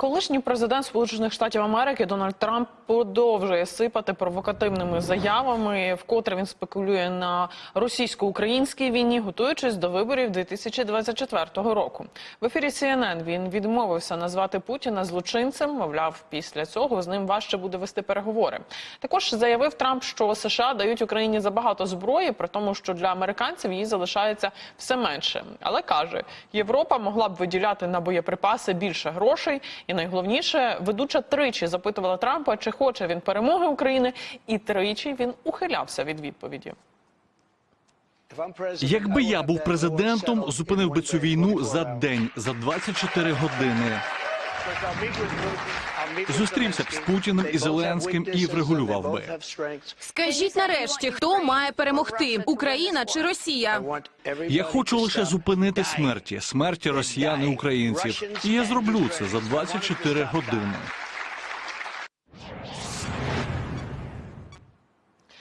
Колишній президент Сполучених Штатів Америки Дональд Трамп продовжує сипати провокативними заявами. Вкотре він спекулює на російсько-українській війні, готуючись до виборів 2024 року. В ефірі CNN він відмовився назвати Путіна злочинцем. Мовляв, після цього з ним важче буде вести переговори. Також заявив Трамп, що США дають Україні забагато зброї, при тому, що для американців її залишається все менше. Але каже, Європа могла б виділяти на боєприпаси більше грошей. І найголовніше, ведуча тричі запитувала Трампа, чи хоче він перемоги України, і тричі він ухилявся від відповіді. Якби я був президентом, зупинив би цю війну за день, за 24 години. Зустрівся б з Путіним і Зеленським і врегулював би. Скажіть нарешті, хто має перемогти: Україна чи Росія? Я хочу лише зупинити смерті, смерті росіян і українців. І я зроблю це за 24 години.